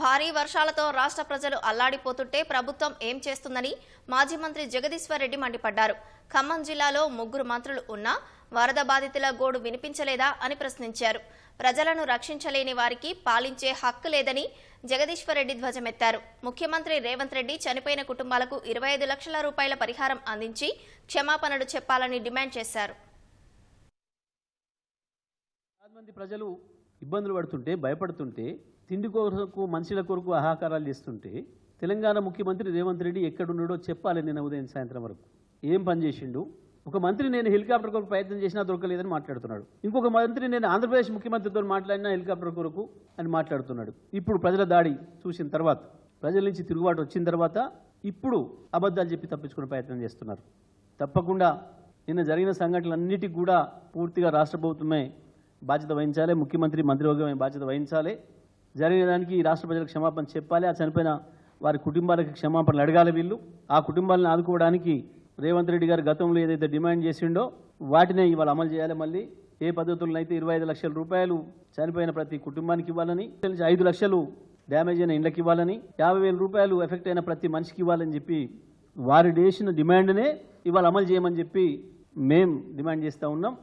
భారీ వర్షాలతో రాష్ట్ర ప్రజలు అల్లాడిపోతుంటే ప్రభుత్వం ఏం చేస్తుందని మాజీ మంత్రి జగదీశ్వరరెడ్డి మండిపడ్డారు. ఖమ్మం జిల్లాలో ముగ్గురు మంత్రులు ఉన్నా వరద బాధితుల గోడు వినిపించలేదా అని ప్రశ్నించారు. ప్రజలను రక్షించలేని వారికి పాలించే హక్కు లేదని జగదీశ్వరరెడ్డి ధ్వజమెత్తారు. ముఖ్యమంత్రి రేవంత్ రెడ్డి చనిపోయిన కుటుంబాలకు ఇరవై ఐదు లక్షల రూపాయల పరిహారం అందించి క్షమాపణలు చెప్పాలని డిమాండ్ చేశారు. మంది ప్రజలు ఇబ్బందులు పడుతుంటే భయపడుతుంటే తిండి కొరకు మనుషుల కొరకు ఆహాకారాలు చేస్తుంటే తెలంగాణ ముఖ్యమంత్రి రేవంత్ రెడ్డి ఎక్కడున్నాడో చెప్పాలి నిన్న ఉదయం సాయంత్రం వరకు. ఏం పని చేసిండు? ఒక మంత్రి నేను హెలికాప్టర్ కొరకు ప్రయత్నం చేసినా దొరకలేదని మాట్లాడుతున్నాడు. ఇంకొక మంత్రి నేను ఆంధ్రప్రదేశ్ ముఖ్యమంత్రితో మాట్లాడినా హెలికాప్టర్ కొరకు అని మాట్లాడుతున్నాడు. ఇప్పుడు ప్రజల దాడి చూసిన తర్వాత ప్రజల నుంచి తిరుగుబాటు వచ్చిన తర్వాత ఇప్పుడు అబద్ధాలు చెప్పి తప్పించుకునే ప్రయత్నం చేస్తున్నారు. తప్పకుండా నిన్న జరిగిన సంఘటనలన్నిటికీ కూడా పూర్తిగా రాష్ట్ర ప్రభుత్వమే బాధ్యత వహించాలి ముఖ్యమంత్రి మంత్రివర్గం బాధ్యత వహించాలి. జరిగిన దానికి ఈ రాష్ట్ర ప్రజలకు క్షమాపణ చెప్పాలి. ఆ చనిపోయిన వారి కుటుంబాలకు క్షమాపణలు అడగాలి వీళ్ళు. ఆ కుటుంబాలను ఆదుకోవడానికి రేవంత్ రెడ్డి గారు గతంలో ఏదైతే డిమాండ్ చేసిండో వాటినే ఇవాళ అమలు చేయాలి మళ్ళీ. ఏ పద్ధతుల్లో అయితే ఇరవై ఐదు లక్షల రూపాయలు చనిపోయిన ప్రతి కుటుంబానికి ఇవ్వాలని ఐదు లక్షలు డ్యామేజ్ అయిన ఇండ్లకి ఇవ్వాలని యాభై వేల రూపాయలు ఎఫెక్ట్ అయిన ప్రతి మనిషికి ఇవ్వాలని చెప్పి వారు చేసిన డిమాండ్నే ఇవాళ అమలు చేయమని చెప్పి మేం డిమాండ్ చేస్తూ ఉన్నాం.